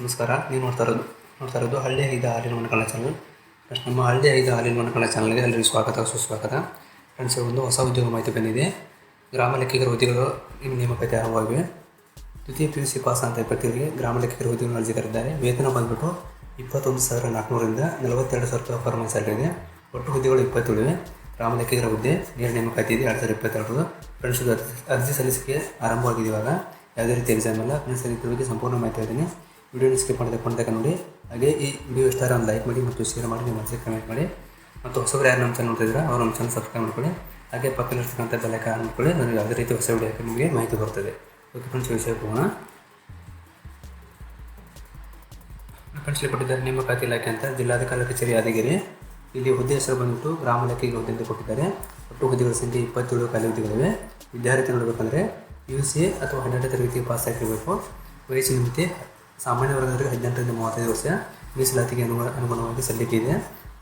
ನಮಸ್ಕಾರ, ನೀವು ನೋಡ್ತಾ ಇರೋದು ನೋಡ್ತಾ ಇರೋದು ಹಳ್ಳಿ ಐದು ಹಾಲಿನ ಮನಕಳ ಚಾನಲ್ ಫ್ರೆಂಡ್ಸ್ ನಮ್ಮ ಹಳ್ಳಿ ಐದು ಹಾಲಿನ ಮನಕಳ ಚಾನಲ್ಗೆ ಎಲ್ಲರಿಗೂ ಸ್ವಾಗತ, ಸುಸ್ವಾಗತ. ಫ್ರೆಂಡ್ಸ್ ಒಂದು ಹೊಸ ಉದ್ಯೋಗ ಮಾಹಿತಿ ಬಂದಿದೆ. ಗ್ರಾಮ ಲೆಕ್ಕಿಗರ ಹುದ್ದೆಗಳು ನಿಮ್ಮ ನೇಮಕಾತಿ ಆರಂಭವಾಗಿವೆ. ದ್ವಿತೀಯ ಪಿ ಯು ಸಿ ಪಾಸ್ ಅಂತ ಇಪ್ಪತ್ತಿಗೆ ಗ್ರಾಮ ಲೆಕ್ಕಿಗರ ಉದ್ಯೋಗ ಅರ್ಜಿಗರಿದ್ದಾರೆ ವೇತನ ಬಂದ್ಬಿಟ್ಟು ಇಪ್ಪತ್ತೊಂದು ಸಾವಿರ ನಾಲ್ಕುನೂರಿಂದ ನಲವತ್ತೆರಡು ಸಾವಿರ ರೂಪಾಯಿ ಪರ್ಮನೆಂಟ್ ಒಟ್ಟು ಹುದ್ದೆಗಳು ಇಪ್ಪತ್ತೇಳಿವೆ ಗ್ರಾಮ ಲೆಕ್ಕಿಗರ ಹುದ್ದೆ, ನೇರ ನೇಮಕಾತಿ ಇದೆ. ಎರಡು ಸಾವಿರದ ಇಪ್ಪತ್ತೆರಡು ಫ್ರೆಂಡ್ಸ್ ಅರ್ಜಿ ಅರ್ಜಿ ಸಲ್ಲಿಸಿಕೆ ಆರಂಭವಾಗಿದೆ ಇವಾಗ. ಯಾವುದೇ ರೀತಿ ಎಕ್ಸಾಮ್ ಅಲ್ಲ ಫ್ರೆಂಡ್ಸ್ ಬಗ್ಗೆ ಸಂಪೂರ್ಣ ಮಾಹಿತಿ ಹೇಳ್ತೀನಿ. ವಿಡಿಯೋನ ಸ್ಕಿಪ್ ಮಾಡಿದೆ ಕೊಂಡಾಗ ನೋಡಿ. ಹಾಗೆ ಈ ವಿಡಿಯೋ ಇಷ್ಟ ಒಂದು ಲೈಕ್ ಮಾಡಿ ಮತ್ತು ಶೇರ್ ಮಾಡಿ, ನಿಮ್ಮ ಮನಸ್ಸಿಗೆ ಕಮೆಂಟ್ ಮಾಡಿ. ಮತ್ತು ಹೊಸಬ್ರು ಯಾರು ನಮ್ಮ ಚಾನಲ್ ನೋಡ್ತಿದ್ದೀರಾ, ಅವ್ರು ನಮ್ಮ ಚಾನಲ್ ಸಬ್ಸ್ಕ್ರೈಬ್ ಮಾಡ್ಕೊಳ್ಳಿ. ಹಾಗೆ ಪಕ್ಕದಲ್ಲಿರ್ತಕ್ಕಂಥ ಬೆಲೆ ಆನ್ ಮಾಡ್ಕೊಳ್ಳಿ ನನಗೆ ಯಾವುದೇ ರೀತಿ ಹೊಸ ವಿಡಿಯೋ ನಿಮಗೆ ಮಾಹಿತಿ ಬರ್ತದೆ. ಓಕೆ ಫ್ರೆಂಡ್ಸ್ ವಿಷಯ ಹೋಗೋಣ. ಫ್ರೆಂಡ್ಸ್ ಕೊಟ್ಟಿದ್ದಾರೆ ನೇಮಕಾತಿ ಇಲಾಖೆ ಅಂತ. ಜಿಲ್ಲಾಧಿಕಾರಿ ಕಚೇರಿ ಯಾದಗಿರಿ. ಇಲ್ಲಿ ಹುದ್ದೆ ಹೆಸರು ಬಂದ್ಬಿಟ್ಟು ಗ್ರಾಮ ಇಲಾಖೆಗೆ ಹುದ್ದೆ ಅಂತ ಕೊಟ್ಟಿದ್ದಾರೆ. ಒಟ್ಟು ಹುದ್ದೆಗಳ ಸಂಖ್ಯೆ ಇಪ್ಪತ್ತೇಳು ಖಾಲಿ ಹುದ್ದೆಗಳಿವೆ. ವಿದ್ಯಾರ್ಥಿ ನೋಡಬೇಕಂದ್ರೆ ಯು ಸಿ ಅಥವಾ ಹನ್ನೆರಡನೇ ತರಗತಿ ಪಾಸ್ ಆಗಿರಬೇಕು. ವಯಸ್ಸಿನ ಮಿತಿ ಸಾಮಾನ್ಯ ವರ್ಗದವರಿಗೆ ಹದಿನೆಂಟರಿಂದ ಮೂವತ್ತೈದು ವರ್ಷ, ಮೀಸಲಾತಿಗೆ ಅನುಗುಣ, ಅನುಗುಣವಾಗಿ ಸಲ್ಲಿಕೆ ಇದೆ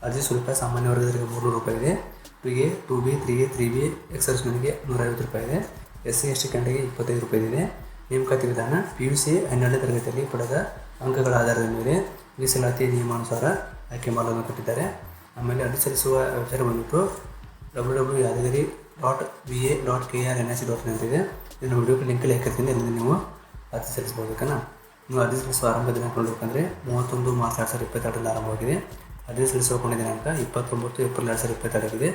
ಅರ್ಜಿ ಶುಲ್ಕ ಸಾಮಾನ್ಯ ವರ್ಗದವರಿಗೆ ಮೂರುನೂರು ರೂಪಾಯಿ ಇದೆ. Two A two B three A three B ಎಕ್ಸರ್ಸ್ಮನ್ಗೆ ನೂರೈವತ್ತು ರೂಪಾಯಿ ಇದೆ. ಎಸ್ ಸಿ ಎಸ್ ಟಿ ಕ್ಯಾಂಡಿಗೆ ಇಪ್ಪತ್ತೈದು ರೂಪಾಯಿ ಇದೆ. ನೇಮಕಾತಿ ವಿಧಾನ ಪಿ ಯು ಸಿ ಹನ್ನೆರಡನೇ ತರಗತಿಯಲ್ಲಿ ಪಡೆದ ಅಂಕಗಳ ಆಧಾರದ ಮೇಲೆ ಮೀಸಲಾತಿ ನಿಯಮಾನುಸಾರ ಆಯ್ಕೆ ಮಾಡಲು ಕೊಟ್ಟಿದ್ದಾರೆ. ಆಮೇಲೆ ಅರ್ಜಿ ಸಲ್ಲಿಸುವ ವೆಬ್ಸೈಟ್ ಬಂದ್ಬಿಟ್ಟು W W Yadgiri dot V A dot K R N S dot in ಅಂತಿದೆ ಇದನ್ನು ವಿಡಿಯೋ ಲಿಂಕಲ್ಲಿ ಹಾಕಿರ್ತೀನಿ. ಅದರಿಂದ ನೀವು ಅರ್ಜಿ ಸಲ್ಲಿಸ್ಬೋದಕ್ಕನ ನೀವು ಅರ್ಜಿ ಸಲ್ಲಿಸುವ ಆರಂಭ ದಿನಾಂಕ ನೋಡಬೇಕಂದ್ರೆ ಮೂವತ್ತೊಂದು ಮಾರ್ಚ್ ಎರಡು ಸಾವಿರದ ಇಪ್ಪತ್ತೆರಡರಲ್ಲಿ ಆರಂಭವಾಗಿದೆ. ಅರ್ಜಿ ಸಲ್ಲಿಸುವ ಕೊನೆ ದಿನಾಂಕ ಇಪ್ಪತ್ತೊಂಬತ್ತು ಏಪ್ರಿಲ್ ಎರಡು ಸಾವಿರದ ಇಪ್ಪತ್ತೆರಡಾಗಿದೆ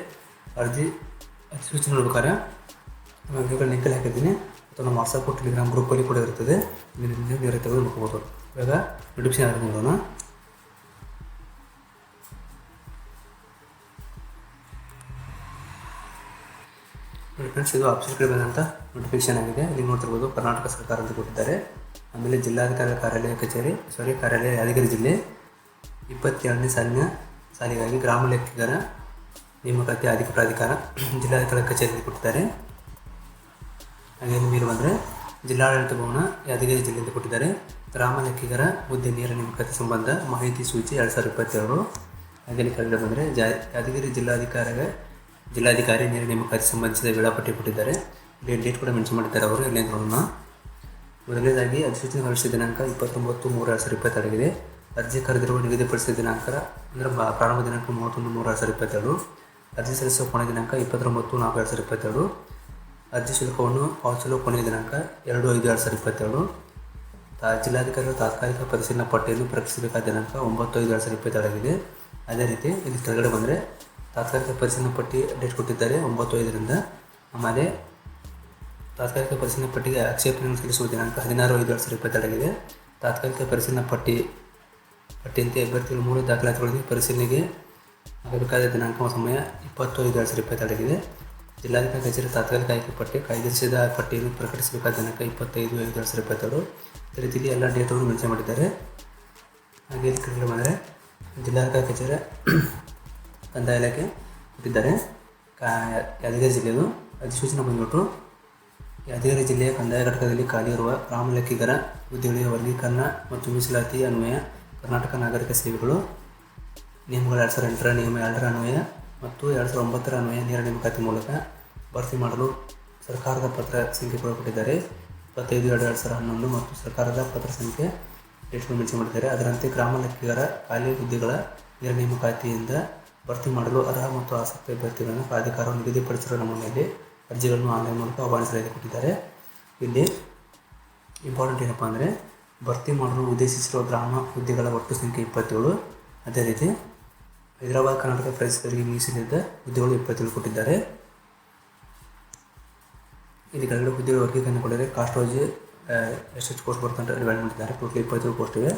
ಅರ್ಜಿ ಅಧಿಸೂಚನೆ ನೋಡ್ಬೇಕಾದ್ರೆ ವಿಡಿಯೋ ಲಿಂಕಲ್ಲಿ ಹಾಕಿದ್ದೀನಿ ಅಥವಾ ನಮ್ಮ ವಾಟ್ಸಪ್ ಟೆಲಿಗ್ರಾಮ್ ಗ್ರೂಪಲ್ಲಿ ಕೂಡ ಇರ್ತದೆ ನೀವು ತೆಗೆದು ನೋಡ್ಕೋಬೋದು ಇವಾಗ ನೋಟಿಫಿಕೇಶನ್ ಆದ್ರೆ ನೋಡೋಣ. ನೋಡಿ ಫ್ರೆಂಡ್ಸ್ ಇದು ಆಫೀಸರ್ ಕಡೆ ಬಂದಂಥ ನೋಟಿಫಿಕೇಶನ್ ಆಗಿದೆ. ಇಲ್ಲಿ ನೋಡ್ತಿರ್ಬೋದು ಕರ್ನಾಟಕ ಸರ್ಕಾರ ಅಂತ ಕೊಟ್ಟಿದ್ದಾರೆ. ಆಮೇಲೆ ಜಿಲ್ಲಾಧಿಕಾರಿ ಕಾರ್ಯಾಲಯ ಕಚೇರಿ ಸಾರಿ ಕಾರ್ಯಾಲಯ ಯಾದಗಿರಿ ಜಿಲ್ಲೆ. ಇಪ್ಪತ್ತೆರಡನೇ ಸಾಲಿನ ಸಾಲಿಗಾಗಿ ಗ್ರಾಮ ಲೆಕ್ಕಿಗರ ನೇಮಕಾತಿ ಅಧಿಕ ಪ್ರಾಧಿಕಾರ ಜಿಲ್ಲಾಧಿಕಾರಿ ಕಚೇರಿಯಲ್ಲಿ ಕೊಟ್ಟಿದ್ದಾರೆ. ಹಾಗೆ ಇಲ್ಲಿ ಮೇಲೆ ಬಂದರೆ ಜಿಲ್ಲಾಡಳಿತ ಭವನ ಯಾದಗಿರಿ ಜಿಲ್ಲೆಯಿಂದ ಕೊಟ್ಟಿದ್ದಾರೆ. ಗ್ರಾಮ ಲೆಕ್ಕಿಗರ ಹುದ್ದೆ, ನೇರ ನೇಮಕಾತಿ ಸಂಬಂಧ ಮಾಹಿತಿ ಸೂಚಿ ಎರಡು ಸಾವಿರದ ಇಪ್ಪತ್ತೆರಡು ಹಾಗೆ ಕರೆದು ಬಂದರೆ ಜಾ, ಯಾದಗಿರಿ ಜಿಲ್ಲಾಧಿಕಾರಿಗೆ, ಜಿಲ್ಲಾಧಿಕಾರಿ ನೇರ ನೇಮಕಾತಿ ಸಂಬಂಧಿಸಿದ ವೇಳಾಪಟ್ಟಿ ಕೊಟ್ಟಿದ್ದಾರೆ. ಇಲ್ಲಿ ಡೇಟ್ ಕೂಡ ಮೆನ್ಷನ್ ಮಾಡಿದ್ದಾರೆ ಅವರು ಎಲ್ಲಿ ನೋಡೋಣ. ಮೊದಲನೇದಾಗಿ ಅಧಿಸೂಚನೆ ಹೊರಡಿಸಿದ ದಿನಾಂಕ ಇಪ್ಪತ್ತೊಂಬತ್ತು ಮೂರು ಎರಡು ಸಾವಿರದ ಇಪ್ಪತ್ತೆರಡಿಗೆ ಅರ್ಜಿ ಕರೆದಿರುವ ನಿಗದಿಪಡಿಸಿದ ದಿನಾಂಕ ಅಂದರೆ ಪ್ರಾರಂಭ ದಿನಾಂಕ ಮೂವತ್ತೊಂದು ಮೂರು ಎರಡು ಸಾವಿರದ ಇಪ್ಪತ್ತೆರಡು. ಅರ್ಜಿ ಸಲ್ಲಿಸುವ ಕೊನೆಯ ದಿನಾಂಕ ಇಪ್ಪತ್ತೊಂಬತ್ತು ನಾಲ್ಕು ಎರಡು ಸಾವಿರದ ಇಪ್ಪತ್ತೆರಡು. ಅರ್ಜಿ ಶುಲ್ಕವನ್ನು ಪಾವತಿಸಲು ಕೊನೆಯ ದಿನಾಂಕ ಎರಡು ಐದು ಎರಡು ಸಾವಿರದ ಇಪ್ಪತ್ತೆರಡು. ಜಿಲ್ಲಾಧಿಕಾರಿಗಳ ತಾತ್ಕಾಲಿಕ ಪರಿಶೀಲನಾ ಪಟ್ಟಿಯನ್ನು ಪ್ರಕಟಿಸಬೇಕಾದ ದಿನಾಂಕ ಒಂಬತ್ತು ಐದು ಎರಡು ಸಾವಿರದ ಇಪ್ಪತ್ತೆರಡಾಗಿದೆ. ಅದೇ ರೀತಿ ಇಲ್ಲಿ ಕೆಳಗಡೆ ಬಂದರೆ ತಾತ್ಕಾಲಿಕ ಪರಿಶೀಲನಾ ಪಟ್ಟಿ ಡೇಟ್ ಕೊಟ್ಟಿದ್ದಾರೆ, ಒಂಬತ್ತು ಐದರಿಂದ. ಆಮೇಲೆ ತಾತ್ಕಾಲಿಕ ಪರಿಶೀಲನಾ ಪಟ್ಟಿಗೆ ಆಕ್ಷೇಪಣೆಯನ್ನು ಸಲ್ಲಿಸುವ ದಿನಾಂಕ ಹದಿನಾರು ಐದು ಎರಡು ಸಾವಿರದ ಇಪ್ಪತ್ತೆರಡಾಗಿದೆ ತಾತ್ಕಾಲಿಕ ಪರಿಶೀಲನಾ ಪಟ್ಟಿ, ಪಟ್ಟಿಯಂತೆ ಅಭ್ಯರ್ಥಿಗಳ ಮೂರು ದಾಖಲಾತಿಗಳಿಗೆ ಪರಿಶೀಲನೆಗೆ ಆಗಬೇಕಾದ ದಿನಾಂಕ ಸಮಯ ಇಪ್ಪತ್ತು ಐದು ಎರಡು ಸಾವಿರದ ಇಪ್ಪತ್ತೆರಡಾಗಿದೆ ಜಿಲ್ಲಾಧಿಕಾರಿ ಕಚೇರಿ ತಾತ್ಕಾಲಿಕ ಆಯ್ಕೆ ಪಟ್ಟಿ, ಕಾಯ್ದಿರಿಸಿದ ಪಟ್ಟಿಯನ್ನು ಪ್ರಕಟಿಸಬೇಕಾದ ದಿನಾಂಕ ಇಪ್ಪತ್ತೈದು ಐದು ಎರಡು ಸಾವಿರದ ಇಪ್ಪತ್ತೆರಡು. ಅದೇ ರೀತಿಯಲ್ಲಿ ಎಲ್ಲ ಡೇಟನ್ನು ಮೆನ್ಷನ್ ಮಾಡಿದ್ದಾರೆ. ಹಾಗೆ ಇಲ್ಲಿ ಬಂದರೆ ಜಿಲ್ಲಾಧಿಕಾರಿ ಕಚೇರಿ ಕಂದಾಯ ಇಲಾಖೆ ಕೊಟ್ಟಿದ್ದಾರೆ. ಕಾ ಯಾದಗಿರಿ ಜಿಲ್ಲೆಯದು ಅಧಿಸೂಚನೆ ಬಂದ್ಬಿಟ್ಟು ಯಾದಗಿರಿ ಜಿಲ್ಲೆಯ ಕಂದಾಯ ಘಟಕದಲ್ಲಿ ಖಾಲಿ ಇರುವ ಗ್ರಾಮ ಲೆಕ್ಕಿಗರ ಹುದ್ದೆಗಳಿಗೆ ವರ್ಗೀಕರಣ ಮತ್ತು ಮೀಸಲಾತಿ ಅನ್ವಯ, ಕರ್ನಾಟಕ ನಾಗರಿಕ ಸೇವೆಗಳು, ನಿಯಮಗಳು ಎರಡು ಸಾವಿರದ ಎಂಟರ ನಿಯಮ ಎರಡರ ಅನ್ವಯ ಮತ್ತು ಎರಡು ಸಾವಿರದ ಒಂಬತ್ತರ ಅನ್ವಯ ನೇರ ನೇಮಕಾತಿ ಮೂಲಕ ಭರ್ತಿ ಮಾಡಲು ಸರ್ಕಾರದ ಪತ್ರ ಸಂಖ್ಯೆ ಕೂಡ ಇಪ್ಪತ್ತೈದು, ಎರಡು ಎರಡು ಸಾವಿರದ ಹನ್ನೊಂದು ಮತ್ತು ಸರ್ಕಾರದ ಪತ್ರ ಸಂಖ್ಯೆ ಡೇಟ್ಗಳು ಮೆನ್ಷನ್ ಮಾಡಿದ್ದಾರೆ. ಅದರಂತೆ ಗ್ರಾಮ ಲೆಕ್ಕಿಗರ ಖಾಲಿ ಹುದ್ದೆಗಳ ನೇರ ನೇಮಕಾತಿಯಿಂದ ಭರ್ತಿ ಮಾಡಲು ಅರ್ಹ ಮತ್ತು ಆಸಕ್ತಿ ಅಭ್ಯರ್ಥಿಗಳನ್ನು ಪ್ರಾಧಿಕಾರವು ನಿಗದಿಪಡಿಸಿರುವ ನಮೂನೆಯಲ್ಲಿ ಅರ್ಜಿಗಳನ್ನು ಆನ್ಲೈನ್ ಮೂಲಕ ಆಹ್ವಾನಿಸಲಾಗಿದೆ ಕೊಟ್ಟಿದ್ದಾರೆ. ಇಲ್ಲಿ ಇಂಪಾರ್ಟೆಂಟ್ ಏನಪ್ಪ ಅಂದರೆ ಭರ್ತಿ ಮಾಡಲು ಉದ್ದೇಶಿಸಿರುವ ಗ್ರಾಮ ಹುದ್ದೆಗಳ ಒಟ್ಟು ಸಂಖ್ಯೆ ಇಪ್ಪತ್ತೇಳು. ಅದೇ ರೀತಿ ಹೈದರಾಬಾದ್, ಕರ್ನಾಟಕ ಪ್ರದೇಶಗಳಿಗೆ ಮೀಸಲಿದ್ದ ಹುದ್ದೆಗಳು ಇಪ್ಪತ್ತೇಳು ಕೊಟ್ಟಿದ್ದಾರೆ. ಇಲ್ಲಿ ಕೆಳಗಡೆ ಹುದ್ದೆಗಳ ವರ್ಗೀಕರಣ ಕೊಟ್ಟರೆ ಕಾಸ್ಟ್ ವೈಸ್ ಎಷ್ಟೆಷ್ಟು ಪೋಸ್ಟ್ ಬರ್ತಂತ ಡಿವೈಡ್ ಮಾಡಿದ್ದಾರೆ. ಟೋಟಲ್ ಇಪ್ಪತ್ತೇಳು ಪೋಸ್ಟ್ ಇವೆ.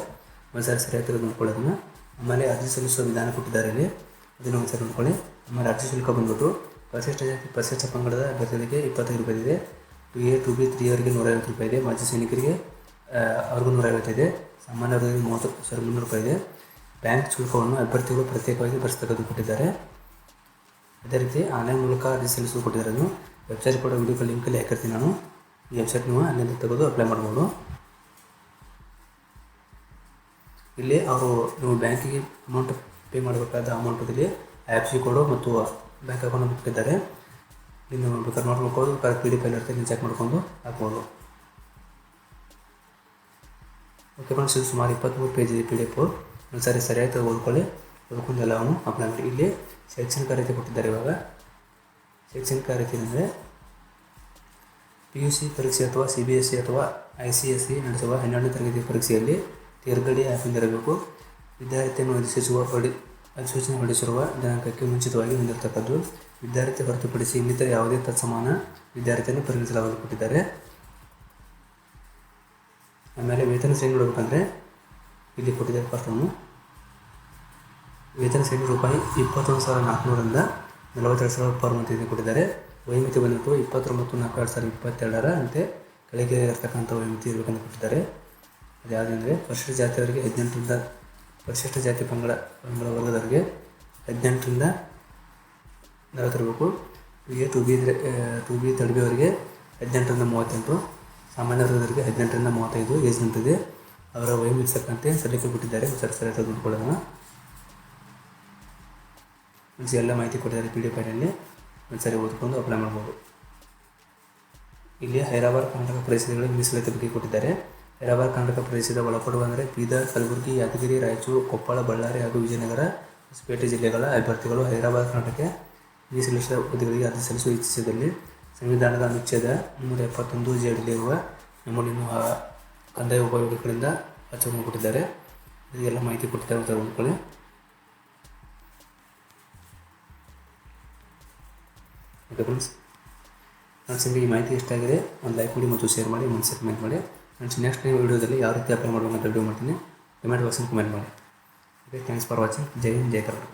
ಒಂದ್ಸಾರಿ ಸರಿಯಾಗಿ ತೆಗೆದು ನೋಡ್ಕೊಳ್ಳೋದನ್ನು ಆಮೇಲೆ ಅರ್ಜಿ ಸಲ್ಲಿಸುವ ವಿಧಾನ ಕೊಟ್ಟಿದ್ದಾರೆ ಇಲ್ಲಿ. ಅದನ್ನು ಒಂದ್ಸರಿ ನೋಡ್ಕೊಳ್ಳಿ. ಆಮೇಲೆ ಅರ್ಜಿ ಶುಲ್ಕ ಬಂದ್ಬಿಟ್ಟು ಪರಿಶಿಷ್ಟ ಜಾತಿ ಪರಿಶಿಷ್ಟ ಪಂಗಡದ ಅಭ್ಯರ್ಥಿಗಳಿಗೆ ಇಪ್ಪತ್ತೈದು ರೂಪಾಯಿ ಇದೆ. Two A, two B, three ಅವರಿಗೆ ನೂರೈವತ್ತು ರೂಪಾಯಿ ಇದೆ. ಮಾಜಿ ಸೈನಿಕರಿಗೆ ಅವ್ರಿಗೂ ನೂರೈವತ್ತಿದೆ ಸಾಮಾನ್ಯ ವರ್ಗದಲ್ಲಿ ಮೂವತ್ತು ಸಾವಿರ ಮುನ್ನೂರು ರೂಪಾಯಿ ಇದೆ. ಬ್ಯಾಂಕ್ ಶುಲ್ಕವನ್ನು ಅಭ್ಯರ್ಥಿಗಳು ಪ್ರತ್ಯೇಕವಾಗಿ ಭರಿಸತಕ್ಕದ್ದು ಕೊಟ್ಟಿದ್ದಾರೆ. ಅದೇ ರೀತಿ ಆನ್ಲೈನ್ ಮೂಲಕ ಅರ್ಜಿ ಸಲ್ಲಿಸಲು ಕೊಟ್ಟಿದ್ದಾರೆ ವೆಬ್ಸೈಟ್ ಕೂಡ ವಿಡಿಯೋ ಲಿಂಕಲ್ಲಿ ಹಾಕಿರ್ತೀನಿ ನಾನು. ಈ ವೆಬ್ಸೈಟ್ ನೀವು ಅಲ್ಲಿಂದ ತೆಗೆದು ಅಪ್ಲೈ ಮಾಡ್ಬೋದು. ಇಲ್ಲಿ ಅವರು ನೀವು ಬ್ಯಾಂಕಿಗೆ ಅಮೌಂಟ್ ಪೇ ಮಾಡಬೇಕಾದ ಅಮೌಂಟಲ್ಲಿ ಆ್ಯಪ್ ಸಿ ಕೊಡು ಮತ್ತು ಬ್ಯಾಂಕ್ ಅಕೌಂಟ್ ಬಿಟ್ಟಿದ್ದಾರೆ. ನೀವು ಬೇಕಾದ್ರೆ ನೋಡ್ಕೊಬೋದು ಕರೆಕ್ಟ್ ಪಿ ಡಿ ಫೈಲ್ ಇರುತ್ತೆ, ನೀವು ಚೆಕ್ ಮಾಡ್ಕೊಂಡು ಹಾಕ್ಬೋದು. ಓಕೆ ಫ್ರೆಂಡ್ಸ್ ಇದು ಸುಮಾರು ಇಪ್ಪತ್ತ್ಮೂರು ಪೇಜ್ ಇದೆ ಪಿ ಡಿ ಎಫ್ ಒಂದ್ಸರಿ ಸರಿಯಾಗಿ ಓದ್ಕೊಳ್ಳಿ ಓದ್ಕೊಂಡು ಎಲ್ಲವನ್ನು ಅಪ್ಲೈ ಮಾಡಿ. ಇಲ್ಲಿ ಶೈಕ್ಷಣಿಕ ರೀತಿ ಕೊಟ್ಟಿದ್ದಾರೆ ಇವಾಗ. ಶೈಕ್ಷಣಿಕ ರೀತಿ ಅಂದರೆ ಪಿ ಯು ಸಿ ಪರೀಕ್ಷೆ ಅಥವಾ ಸಿ ಬಿ ಎಸ್ ಸಿ ಅಥವಾ ಐ ಸಿ ಎಸ್ ಸಿ ನಡೆಸುವ ಹನ್ನೆರಡನೇ ತರಗತಿ ಪರೀಕ್ಷೆಯಲ್ಲಿ ತೇರ್ಗಡೆ ಹಾಕಿರಬೇಕು ವಿದ್ಯಾರ್ಥಿಯನ್ನು ಎದುರಿಸುವ ಹೊಡಿ ಅಧಿಸೂಚನೆ ಹೊರಡಿಸಿರುವ ದಿನಾಂಕಕ್ಕೆ ಮುಂಚಿತವಾಗಿ ಹೊಂದಿರತಕ್ಕದ್ದು ವಿದ್ಯಾರ್ಥಿ ಹೊರತುಪಡಿಸಿ ಇನ್ನಿತರ ಯಾವುದೇ ತತ್ಸಮಾನ ವಿದ್ಯಾರ್ಥಿಯನ್ನು ಪರಿಗಣಿಸಲಾಗಲು ಕೊಟ್ಟಿದ್ದಾರೆ. ಆಮೇಲೆ ವೇತನ ಶ್ರೇಣಿ ನೋಡಬೇಕಂದ್ರೆ ಇಲ್ಲಿ ಕೊಟ್ಟಿದ್ದಾರೆ ಫಸ್ಟನ್ನು ವೇತನ ಶ್ರೇಣಿ ರೂಪಾಯಿ ಇಪ್ಪತ್ತೊಂದು ಸಾವಿರದ ನಾಲ್ಕುನೂರರಿಂದ ನಲವತ್ತೆರಡು ಸಾವಿರ ಪರ್ ಮಂತ್ ಇದೆ ಕೊಟ್ಟಿದ್ದಾರೆ ವೈಮಿತಿ ಬಂದ್ಬಿಟ್ಟು ಇಪ್ಪತ್ತೊಂಬತ್ತು ನಾಲ್ಕು ಎರಡು ಸಾವಿರದ ಇಪ್ಪತ್ತೆರಡರ ಅಂತೆ ಕೆಳಗೆ ಇರತಕ್ಕಂಥ ವೈಮಿತಿ ಇರಬೇಕಂತ ಕೊಟ್ಟಿದ್ದಾರೆ. ಅದು ಯಾವುದಂದರೆ ಪರಿಶಿಷ್ಟ ಜಾತಿಯವರಿಗೆ ಹದಿನೆಂಟರಿಂದ ಪರಿಶಿಷ್ಟ ಜಾತಿ ಪಂಗಡ ಪಂಗಡ ವರ್ಗದವರಿಗೆ ಹದಿನೆಂಟರಿಂದ ನಲವತ್ತಿರಬೇಕು A two B two B third B ಅವರಿಗೆ ಹದಿನೆಂಟರಿಂದ ಮೂವತ್ತೆಂಟು, ಸಾಮಾನ್ಯ ವರ್ಗದವರಿಗೆ ಹದಿನೆಂಟರಿಂದ ಮೂವತ್ತೈದು, ಏಜ್ ಇದೆ ಅವರ ವಯೋಮಿತಿಸಕ್ಕಂತೆ ಸಲ್ಲಿಕೆ ಕೊಟ್ಟಿದ್ದಾರೆ. ಸರಿ ಸರಿಯಾಗಿ ತೆಗೆದುಕೊಳ್ಳೋಣ ಮೀನ್ಸ್ ಎಲ್ಲ ಮಾಹಿತಿ ಕೊಟ್ಟಿದ್ದಾರೆ ಪಿ ಡಿ ಫೈಲಲ್ಲಿ. ಒಂದ್ಸರಿ ಓದ್ಕೊಂಡು ಅಪ್ಲೈ ಮಾಡ್ಬೋದು. ಇಲ್ಲಿ ಹೈದರಾಬಾದ್ ಕರ್ನಾಟಕ ಪ್ರದೇಶಗಳ ಮೀಸಲಾತಿ ಬಗ್ಗೆ ಕೊಟ್ಟಿದ್ದಾರೆ. ಹೈದರಾಬಾದ್ ಕರ್ನಾಟಕ ಪ್ರದೇಶದ ಒಳಪಡುವ ಅಂದರೆ ಬೀದರ್, ಕಲಬುರಗಿ, ಯಾದಗಿರಿ, ರಾಯಚೂರು, ಕೊಪ್ಪಳ, ಬಳ್ಳಾರಿ ಹಾಗೂ ವಿಜಯನಗರ ಹೊಸಪೇಟೆ ಜಿಲ್ಲೆಗಳ ಅಭ್ಯರ್ಥಿಗಳು ಹೈದರಾಬಾದ್ ಕರ್ನಾಟಕಕ್ಕೆ ಮೀಸಲಿಸಿದ ಹುದ್ದೆಗಳಿಗೆ ಅರ್ಜಿ ಸಲ್ಲಿಸುವ ಇಚ್ಛಿಸಿದಲ್ಲಿ ಸಂವಿಧಾನದ ಅನುಚ್ಛೇದ ಮುನ್ನೂರ ಎಪ್ಪತ್ತೊಂದು ಜೆಡಿಯಲ್ಲಿರುವ ನಮೂನೆಯನ್ನು ಕಂದಾಯ ಉಪಯೋಗಗಳಿಂದ ಆಚರಣೆ ಕೊಟ್ಟಿದ್ದಾರೆ. ಇದೆಲ್ಲ ಮಾಹಿತಿ ಕೊಟ್ಟಿದ್ದಾರೆ ಅಂತ ಓದ್ಕೊಳ್ಳಿ ಓಕೆ ಫ್ರೆಂಡ್ಸ್ ಫ್ರೆಂಡ್ಸ್ ನಿಮಗೆ ಈ ಮಾಹಿತಿ ಇಷ್ಟ ಆಗಿದೆ. ಒಂದು ಲೈಕ್ ಮಾಡಿ ಮತ್ತು ಶೇರ್ ಮಾಡಿ, ಒಂದು ಕಮೆಂಟ್ ಮಾಡಿ. ಫ್ರೆಂಡ್ಸ್ ನೆಕ್ಸ್ಟ್ ವೀಡಿಯೋದಲ್ಲಿ ಯಾವ ರೀತಿ ಅಪ್ಲೈ ಮಾಡಬೇಕು ಅಂತ ವಿಡಿಯೋ ಮಾಡ್ತೀನಿ ಕಮೆಂಟ್ ಬಾಕ್ಸಲ್ಲಿ ಕಮೆಂಟ್ ಮಾಡಿ. ಓಕೆ ಥ್ಯಾಂಕ್ಸ್ ಫಾರ್ ವಾಚಿಂಗ್ ಜೈ ಹಿಂದ್ ಜೈ ಕರ್ನಾಟಕ